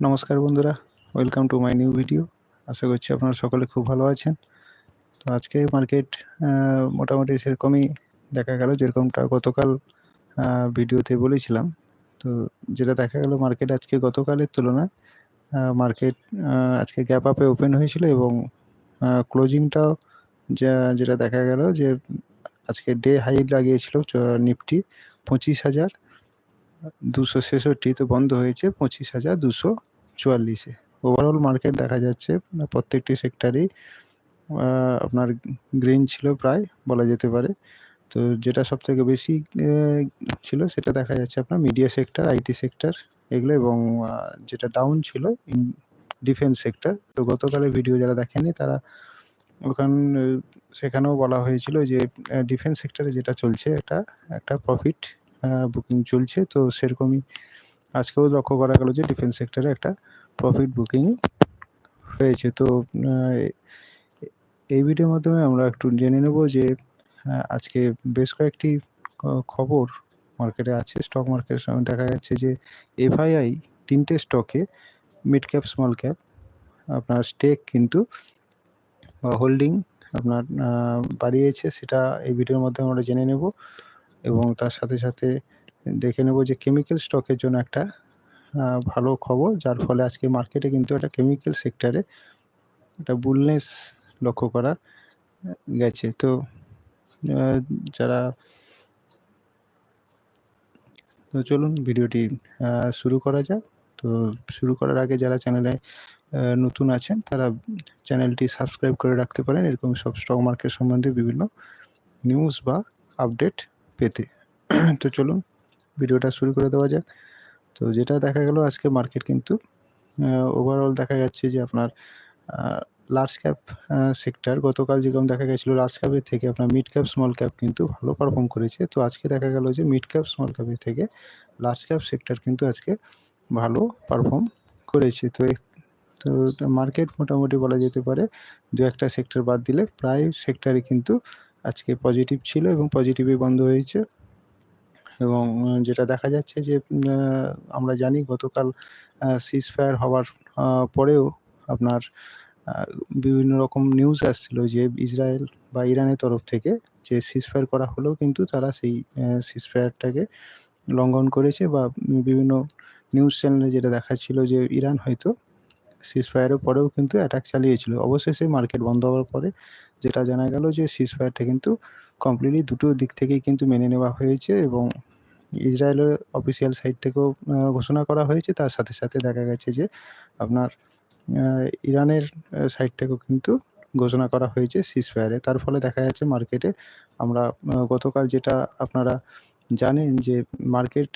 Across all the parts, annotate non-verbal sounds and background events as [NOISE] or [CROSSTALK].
নমস্কার বন্ধুরা welcome to my new video আশা করছি আপনারা সকলে খুব ভালো আছেন। তো আজকে মার্কেট মোটামুটি সেরকমই দেখা গেল, যেরকমটা গতকাল ভিডিওতে বলেছিলাম। তো যেটা দেখা গেল মার্কেট আজকে গতকালের তুলনায় মার্কেট আজকে গ্যাপ আপে ওপেন হয়েছিল এবং ক্লোজিংটাও যা, যেটা দেখা গেল যে আজকে ডে হাই লাগিয়েছিল নিফটি পঁচিশ হাজার। দুশো ছেষট্টি তো বন্ধ হয়েছে, পঁচিশ হাজার দুশো চুয়াল্লিশে। ওভারঅল মার্কেট দেখা যাচ্ছে প্রত্যেকটি সেক্টরেই আপনার গ্রিন ছিল প্রায়, বলা যেতে পারে। তো যেটা সব থেকে বেশি ছিল সেটা দেখা যাচ্ছে আপনার মিডিয়া সেক্টর আইটি সেক্টর এগুলো এবং যেটা ডাউন ছিল ডিফেন্স সেক্টর তো গতকালের ভিডিও যারা দেখেনি তারা ওখান, সেখানেও বলা হয়েছিল যে ডিফেন্স সেক্টরে যেটা চলছে, এটা একটা প্রফিট বুকিং চলছে। তো সেরকমই আজকেও লক্ষ্য করা গেল যে ডিফেন্স সেক্টরে একটা প্রফিট বুকিং হয়েছে। তো এই ভিডিওর মাধ্যমে আমরা একটু জেনে নেব যে আজকে বেশ কয়েকটি খবর মার্কেটে আছে। স্টক মার্কেটের সময় দেখা যাচ্ছে যে এফআইআই তিনটে স্টকে মিড ক্যাপ স্মল ক্যাপ আপনার স্টেক কিন্তু হোল্ডিং আপনার বাড়িয়েছে। সেটা এই ভিডিওর মাধ্যমে আমরা জেনে নেব। এবং তার সাথে সাথে দেখে নেব যে কেমিক্যাল স্টকের জন্য একটা ভালো খবর। যার ফলে আজকে মার্কেটে কিন্তু একটা কেমিক্যাল সেক্টরে একটা বুলনেস লক্ষ্য করা গেছে। তো যারা তো চলুন ভিডিওটি শুরু করা যাক। তো শুরু করার আগে যারা চ্যানেলে নতুন আছেন, তারা চ্যানেলটি সাবস্ক্রাইব করে রাখতে পারেন। এরকম সব স্টক মার্কেট সম্বন্ধে বিভিন্ন নিউজ বা আপডেট পেতে। [CLEARS THROAT] তো চলুন, ভিডিওটা শুরু করে দেওয়া যাক। তো যেটা দেখা গেল আজকে মার্কেট কিন্তু ওভারঅল দেখা যাচ্ছে যে আপনার লার্জ ক্যাপ সেক্টর গতকাল যেরকম দেখা গেছিল লার্জ ক্যাপের থেকে আপনার মিড ক্যাপ স্মল ক্যাপ কিন্তু ভালো পারফর্ম করেছে। তো আজকে দেখা গেল যে মিড ক্যাপ স্মল ক্যাপের থেকে লার্জ ক্যাপ সেক্টর কিন্তু আজকে ভালো পারফর্ম করেছে। তো তো মার্কেট মোটামুটি বলা যেতে পারে দু একটা সেক্টর বাদ দিলে প্রায় সেক্টরে কিন্তু আজকে পজিটিভ ছিল এবং পজিটিভে বন্ধ হয়েছে। এবং যেটা দেখা যাচ্ছে যে আমরা জানি গতকাল সিজ ফায়ার হওয়ার পরেও আপনার বিভিন্ন রকম নিউজ আসছিল যে, ইসরায়েল বা ইরানের তরফ থেকে যে সিজ ফায়ার করা হলেও কিন্তু তারা সেই সিজ ফায়ারটাকে লঙ্ঘন করেছে বা বিভিন্ন নিউজ চ্যানেলে যেটা দেখাচ্ছিল যে, ইরান হয়তো সিজ ফায়ারের পরেও কিন্তু অ্যাটাক চালিয়েছিল। অবশেষে মার্কেট বন্ধ হওয়ার পরে যেটা জানা গেল যে সিজ ফায়ারটা কিন্তু কমপ্লিটলি দুটো দিক থেকেই কিন্তু মেনে নেওয়া হয়েছে এবং ইসরায়েলের অফিসিয়াল সাইট থেকেও ঘোষণা করা হয়েছে। তার সাথে সাথে দেখা গেছে যে আপনার ইরানের সাইড থেকেও কিন্তু ঘোষণা করা হয়েছে সিজ ফায়ারে তার ফলে দেখা যাচ্ছে মার্কেটে আমরা গতকাল যেটা আপনারা জানেন যে মার্কেট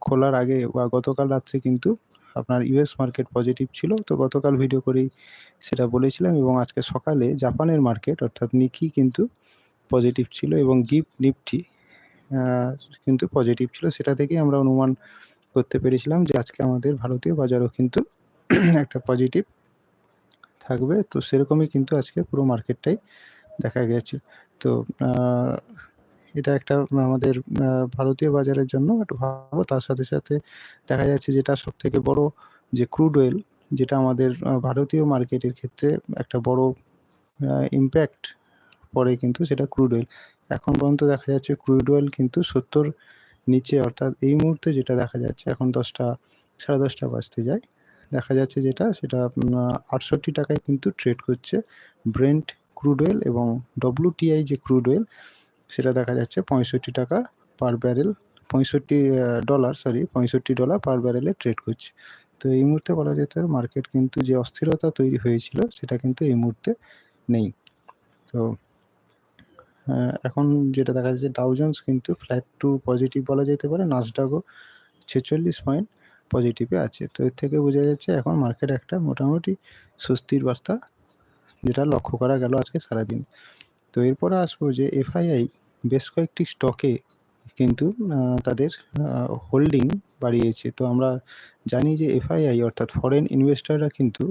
খোলার আগে বা গতকাল রাত্রে কিন্তু আপনার ইউএস মার্কেট পজিটিভ ছিল, তো গতকাল ভিডিও করেই সেটা বলেছিলাম এবং আজকে সকালে জাপানের মার্কেট অর্থাৎ নিকি কিন্তু পজিটিভ ছিল এবং গিফট নিফটি কিন্তু পজিটিভ ছিল। সেটা থেকেই আমরা অনুমান করতে পেরেছিলাম যে আজকে আমাদের ভারতীয় বাজারও কিন্তু [CLEARS THROAT] একটা পজিটিভ থাকবে। তো সেরকমই কিন্তু আজকে পুরো মার্কেটটাই দেখা গেছে। তো এটা একটা আমাদের ভারতীয় বাজারের জন্য একটু ভালো, তার সাথে সাথে দেখা যাচ্ছে যেটা সব থেকে বড় যে ক্রুড অয়েল যেটা আমাদের ভারতীয় মার্কেটের ক্ষেত্রে একটা বড় ইম্প্যাক্ট পড়ে কিন্তু সেটা ক্রুড অয়েল এখন পর্যন্ত দেখা যাচ্ছে ক্রুড অয়েল কিন্তু সত্তর নিচে, অর্থাৎ এই মুহূর্তে যেটা দেখা যাচ্ছে এখন দশটা, সাড়ে দশটা বাজতে যায়। দেখা যাচ্ছে যেটা, সেটা আটষট্টি টাকায় কিন্তু ট্রেড করছে ব্রেন্ট ক্রুড অয়েল এবং ডব্লিউটিআই যে ক্রুড অয়েল সেটা দেখা যাচ্ছে পঁয়ষট্টি টাকা পার ব্যারেল পঁয়ষট্টি ডলার সরি পঁয়ষট্টি ডলার পার ব্যারেলে ট্রেড করছে। তো এই মুহূর্তে বলা যেতে পারে মার্কেট কিন্তু যে অস্থিরতা তৈরি হয়েছিল সেটা কিন্তু এই মুহূর্তে নেই। তো এখন যেটা দেখা যাচ্ছে ডাউজন্স কিন্তু ফ্ল্যাট টু পজিটিভ বলা যেতে পারে নাসডাকও ছেচল্লিশ পয়েন্ট পজিটিভে আছে। তো এর থেকে বোঝা যাচ্ছে এখন মার্কেট একটা মোটামুটি স্বস্তির বার্তা, যেটা লক্ষ্য করা গেল আজকে সারাদিন। তো এরপরে আসব যে এফআইআই বেশ কয়েকটি স্টকে কিন্তু তাদের হোল্ডিং বাড়িয়েছে। তো আমরা জানি যে এফআইআই অর্থাৎ ফরেন ইনভেস্টররা কিন্তু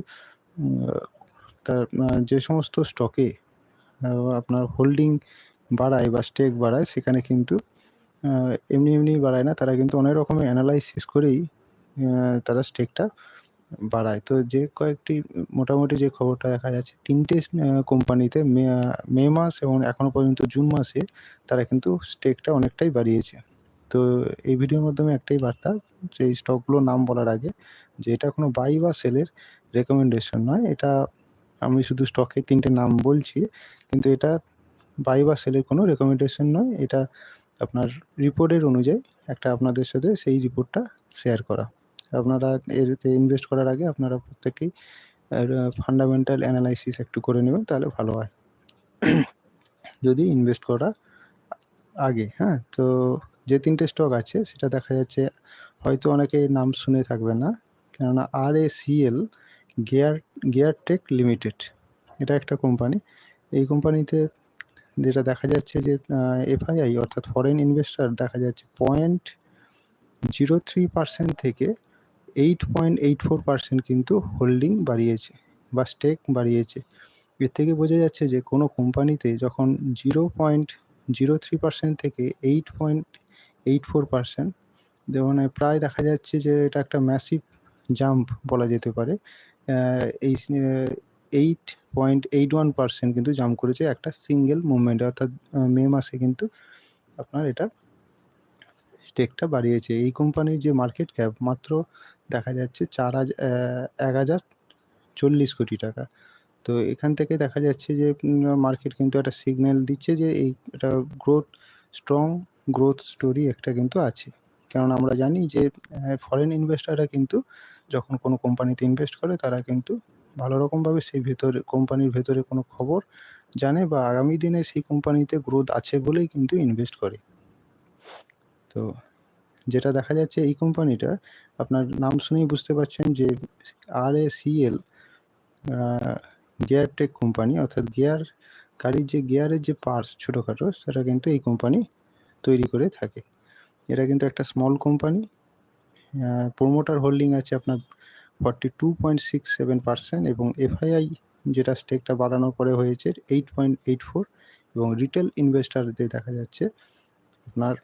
তার যে সমস্ত স্টকে আপনার হোল্ডিং বাড়ায় বা স্টেক বাড়ায়, সেখানে কিন্তু এমনি এমনি বাড়ায় না। তারা কিন্তু অনেক রকমের অ্যানালাইসিস করেই তারা স্টেকটা বাড়ায়। তো যে কয়েকটি মোটামুটি যে খবরটা দেখা যাচ্ছে, তিনটে কোম্পানিতে মে মাস এবং এখনও পর্যন্ত জুন মাসে তারা কিন্তু স্টেকটা অনেকটাই বাড়িয়েছে। তো এই ভিডিওর মাধ্যমে একটাই বার্তা, যে স্টকগুলোর নাম বলার আগে, যে এটা কোনো বাই বা সেলের রেকমেন্ডেশন নয়। এটা আমি শুধু স্টকে তিনটে নাম বলছি, কিন্তু এটা বাই বা সেলের কোনো রেকমেন্ডেশন নয়। এটা আপনার রিপোর্টের অনুযায়ী একটা আপনাদের সাথে সেই রিপোর্টটা শেয়ার করা। আপনারা এতে ইনভেস্ট করার আগে আপনারা প্রত্যেকেই ফান্ডামেন্টাল অ্যানালাইসিস একটু করে নেবেন, তাহলে ভালো হয়। যদি ইনভেস্ট করা আগে হ্যাঁ তো যে তিনটে স্টক আছে, সেটা দেখা যাচ্ছে হয়তো অনেকে নাম শুনে থাকবে না, কেননা R A CL gear gear tech limited এটা একটা কোম্পানি এই কোম্পানিতে যেটা দেখা যাচ্ছে যে এফআইআই অর্থাৎ ফরেন ইনভেস্টার দেখা যাচ্ছে পয়েন্ট জিরো থ্রি পার্সেন্ট থেকে eight point eight four percent কিন্তু হোল্ডিং বাড়িয়েছে বা স্টেক বাড়িয়েছে। এর থেকে বোঝা যাচ্ছে যে কোনো কোম্পানিতে যখন zero point zero three percent থেকে eight point eight four percent যেমন প্রায় দেখা যাচ্ছে যে এটা একটা ম্যাসিভ জাম্প বলা যেতে পারে এই eight point eight one percent কিন্তু জাম্প করেছে একটা সিঙ্গেল মুভমেন্টে অর্থাৎ মে মাসে কিন্তু আপনার এটা স্টেকটা বাড়িয়েছে। এই কোম্পানির যে মার্কেট ক্যাপ মাত্র দেখা যাচ্ছে চার হাজার এক হাজার চল্লিশ কোটি টাকা। তো এখান থেকে দেখা যাচ্ছে যে মার্কেট কিন্তু একটা সিগন্যাল দিচ্ছে যে, এই একটা গ্রোথ স্ট্রং গ্রোথ স্টোরি একটা কিন্তু আছে। কারণ আমরা জানি যে ফরেন ইনভেস্টাররা কিন্তু যখন কোনো কোম্পানিতে ইনভেস্ট করে, তারা কিন্তু ভালো রকমভাবে সেই ভেতরে কোম্পানির ভেতরে কোনো খবর জানে বা আগামী দিনে সেই কোম্পানিতে গ্রোথ আছে বলেই কিন্তু ইনভেস্ট করে। তো যেটা দেখা যাচ্ছে এই কোম্পানিটা, আপনার নাম শুনেই বুঝতে পারছেন যে R A CL gear tech company, অর্থাৎ গিয়ার গাড়ির যে গিয়ারের যে পার্টস ছোটোখাটো, সেটা কিন্তু এই কোম্পানি তৈরি করে থাকে। এটা কিন্তু একটা স্মল কোম্পানি প্রোমোটার হোল্ডিং আছে আপনার forty two point six seven percent এবং এফআইআই যেটা স্টেকটা বাড়ানোর পরে হয়েছে এইট পয়েন্ট এইট ফোর এবং রিটেল ইনভেস্টারদের দেখা যাচ্ছে আপনার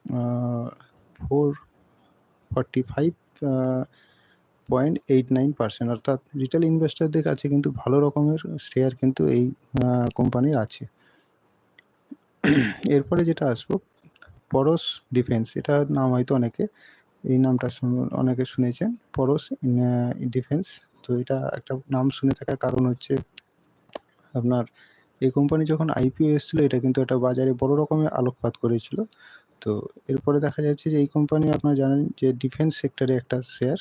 four forty five point eight nine percent অর্থাৎ রিটেল ইনভেস্টারদের কাছে কিন্তু ভালো রকমের শেয়ার কিন্তু এই কোম্পানির আছে। এরপরে যেটা আসব, পরশ ডিফেন্স এটার নাম হয়তো অনেকে, এই নামটা অনেকে শুনেছেন। পরশ ডিফেন্স তো এটা একটা নাম শুনে থাকার কারণ হচ্ছে, আপনার এই কোম্পানি যখন আইপিও এসেছিল, এটা কিন্তু একটা বাজারে বড় রকমের আলোকপাত করেছিল। তো এরপরে দেখা যাচ্ছে যে এই কোম্পানি আপনারা জানেন যে ডিফেন্স সেক্টরে একটা শেয়ার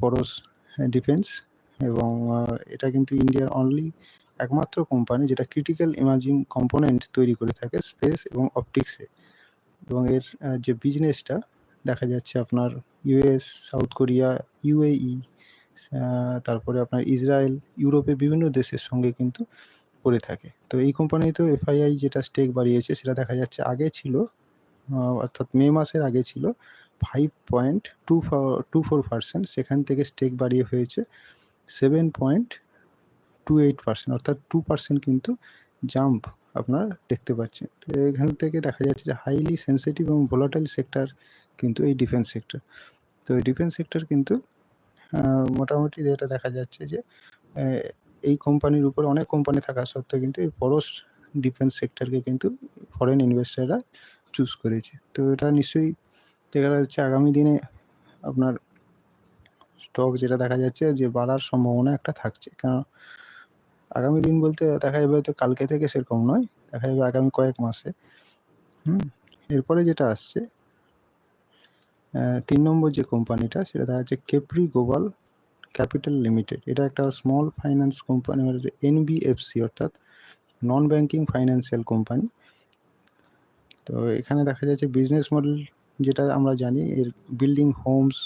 পরশ ডিফেন্স এবং এটা কিন্তু ইন্ডিয়ার অনলি একমাত্র কোম্পানি যেটা ক্রিটিক্যাল ইমার্জিং কম্পোনেন্ট তৈরি করে থাকে স্পেস এবং অপটিক্সে এবং এর যে বিজনেসটা দেখা যাচ্ছে আপনার ইউএস সাউথ কোরিয়া ইউএই তারপরে আপনার ইসরায়েল ইউরোপে বিভিন্ন দেশের সঙ্গে কিন্তু করে থাকে। তো এই কোম্পানিতেও এফআইআই যেটা স্টেক বাড়িয়েছে, সেটা দেখা যাচ্ছে আগে ছিল অর্থাৎ মে মাসের আগে ছিল five point two two four percent সেখান থেকে স্টেক বাড়িয়ে হয়েছে seven point two eight percent অর্থাৎ টু পার্সেন্ট কিন্তু জাম্প আপনারা দেখতে পাচ্ছেন। তো এখান থেকে দেখা যাচ্ছে যে হাইলি সেন্সিটিভ এবং ভোলাটাইল সেক্টর কিন্তু এই ডিফেন্স সেক্টর তো এই ডিফেন্স সেক্টর কিন্তু মোটামুটি যেটা দেখা যাচ্ছে যে এই কোম্পানির উপর অনেক কোম্পানি থাকা সত্ত্বেও কিন্তু এই বড় ডিফেন্স সেক্টরকে কিন্তু ফরেন ইনভেস্টাররা চুজ করেছে। তো এটা নিশ্চয়ই দেখা যাচ্ছে আগামী দিনে আপনার স্টক যেটা দেখা যাচ্ছে যে বাড়ার সম্ভাবনা একটা থাকছে। কেন আগামী দিন বলতে দেখা যাবে হয়তো কালকে থেকে সেরকম নয়, দেখা যাবে আগামী কয়েক মাসে। হুম, এরপরে যেটা আসছে তিন নম্বর যে কোম্পানিটা, সেটা দেখা যাচ্ছে কেপ্রি গ্লোবাল ক্যাপিটাল লিমিটেড এটা একটা স্মল ফাইন্যান্স কোম্পানি মানে এনবিএফসি অর্থাৎ নন ব্যাংকিং ফাইন্যান্সিয়াল কোম্পানি তো এখানে দেখা যাচ্ছে বিজনেস মডেল যেটা আমরা জানি, এর বিল্ডিং হোমস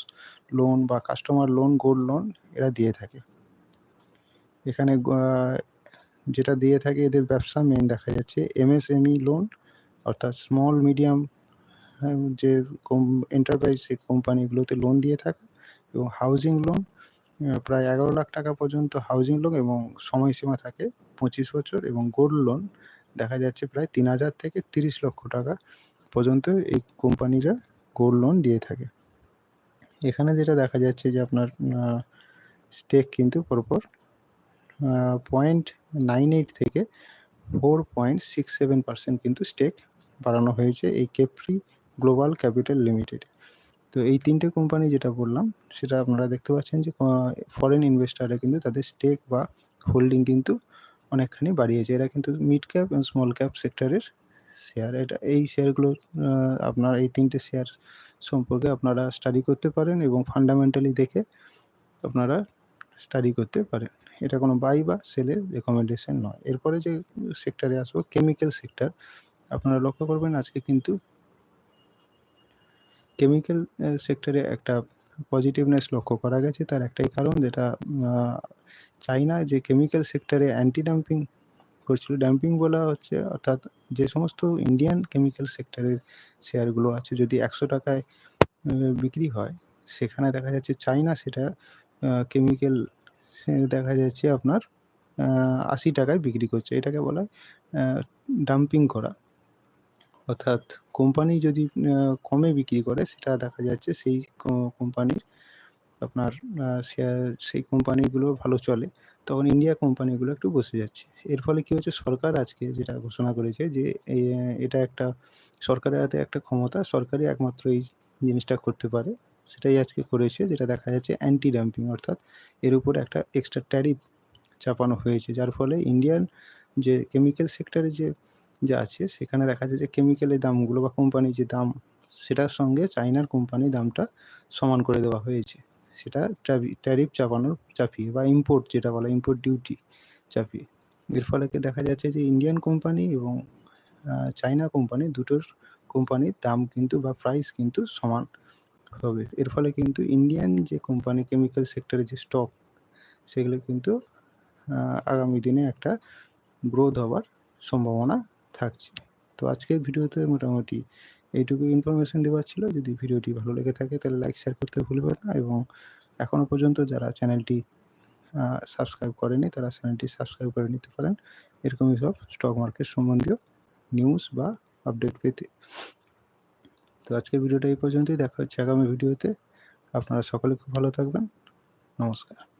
লোন বা কাস্টমার লোন গোল্ড লোন এরা দিয়ে থাকে। এখানে যেটা দিয়ে থাকে এদের ব্যবসা মেন দেখা যাচ্ছে এমএসএমই লোন অর্থাৎ স্মল মিডিয়াম যে এন্টারপ্রাইজ কোম্পানিগুলোতে লোন দিয়ে থাকে এবং হাউজিং লোন প্রায় এগারো লাখ টাকা পর্যন্ত হাউজিং লোন এবং সময়সীমা থাকে পঁচিশ বছর এবং গোল্ড লোন দেখা যাচ্ছে প্রায় তিন হাজার থেকে তিরিশ লক্ষ টাকা পর্যন্ত এই কোম্পানিরা গোল্ড লোন দিয়ে থাকে। এখানে যেটা দেখা যাচ্ছে যে আপনার স্টেক কিন্তু পরপর পয়েন্ট নাইন এইট থেকে four point six seven percent কিন্তু স্টেক বাড়ানো হয়েছে এই কেপ্রি গ্লোবাল ক্যাপিটাল লিমিটেড তো এই তিনটে কোম্পানি যেটা বললাম, সেটা আপনারা দেখতে পাচ্ছেন যে ফরেন ইনভেস্টাররা কিন্তু তাদের স্টেক বা হোল্ডিং কিন্তু অনেকখানি বাড়িয়েছে। এরা কিন্তু মিড ক্যাপ স্মল ক্যাপ সেক্টরের শেয়ার এটা, এই শেয়ারগুলো আপনার এই তিনটে শেয়ার সম্পর্কে আপনারা স্টাডি করতে পারেন এবং ফান্ডামেন্টালি দেখে আপনারা স্টাডি করতে পারেন। এটা কোনো বাই বা সেলের রেকমেন্ডেশন নয়। এরপরে যে সেক্টরে আসব কেমিক্যাল সেক্টর আপনারা লক্ষ্য করবেন আজকে কিন্তু কেমিক্যাল সেক্টরে একটা পজিটিভনেস লক্ষ্য করা গেছে। তার একটাই কারণ যেটা চাইনা যে কেমিক্যাল সেক্টরে অ্যান্টি ডাম্পিং করছিল ডাম্পিং বলা হচ্ছে, অর্থাৎ যে সমস্ত ইন্ডিয়ান কেমিক্যাল সেক্টরের শেয়ারগুলো আছে, যদি একশো টাকায় বিক্রি হয়, সেখানে দেখা যাচ্ছে চাইনা সেটা কেমিক্যাল দেখা যাচ্ছে আপনার আশি টাকায় বিক্রি করছে। এটাকে বলা ডাম্পিং করা। অর্থাৎ কোম্পানি যদি কমে বিক্রি করে, সেটা দেখা যাচ্ছে সেই কোম্পানির আপনার শেয়ার সেই কোম্পানিগুলো ভালো চলে, তখন ইন্ডিয়া কোম্পানিগুলো একটু বসে যাচ্ছে। এর ফলে কী হচ্ছে সরকার আজকে যেটা ঘোষণা করেছে যে এটা একটা সরকারের হাতে একটা ক্ষমতা, সরকারই একমাত্র এই জিনিসটা করতে পারে, সেটাই আজকে করেছে, যেটা দেখা যাচ্ছে অ্যান্টি ডাম্পিং অর্থাৎ এর উপর একটা এক্সট্রা ট্যারিফ চাপানো হয়েছে, যার ফলে ইন্ডিয়ান যে কেমিক্যাল সেক্টরে যে, যা আছে, সেখানে দেখা যায় যে কেমিক্যালের দামগুলো বা কোম্পানির যে দাম, সেটার সঙ্গে চাইনার কোম্পানির দামটা সমান করে দেওয়া হয়েছে। সেটা ট্যারিফ চাপানোর চাপিয়ে বা ইম্পোর্ট যেটা বলা ইম্পোর্ট ডিউটি চাপিয়ে এর ফলে দেখা যাচ্ছে যে ইন্ডিয়ান কোম্পানি এবং চাইনা কোম্পানি দুটোর কোম্পানির দাম কিন্তু বা প্রাইস কিন্তু সমান হবে। এর ফলে কিন্তু ইন্ডিয়ান যে কোম্পানি কেমিক্যাল সেক্টরে যে স্টক সেগুলো কিন্তু আগামী দিনে একটা গ্রোথ হওয়ার সম্ভাবনা থাকছে। তো আজকের ভিডিওতে মোটামুটি এইটুকু ইনফরমেশন দেওয়ার ছিল। যদি ভিডিওটি ভালো লেগে থাকে, তাহলে লাইক শেয়ার করতে ভুলবেন না এবং এখনও পর্যন্ত যারা চ্যানেলটি সাবস্ক্রাইব করেনি, তারা চ্যানেলটি সাবস্ক্রাইব করে নিতে পারেন। এরকমই সব স্টক মার্কেট সম্বন্ধীয় নিউজ বা আপডেট পেতে। তো আজকের ভিডিওটা এই পর্যন্তই। দেখা হচ্ছে আগামী ভিডিওতে। আপনারা সকলে খুব ভালো থাকবেন। নমস্কার।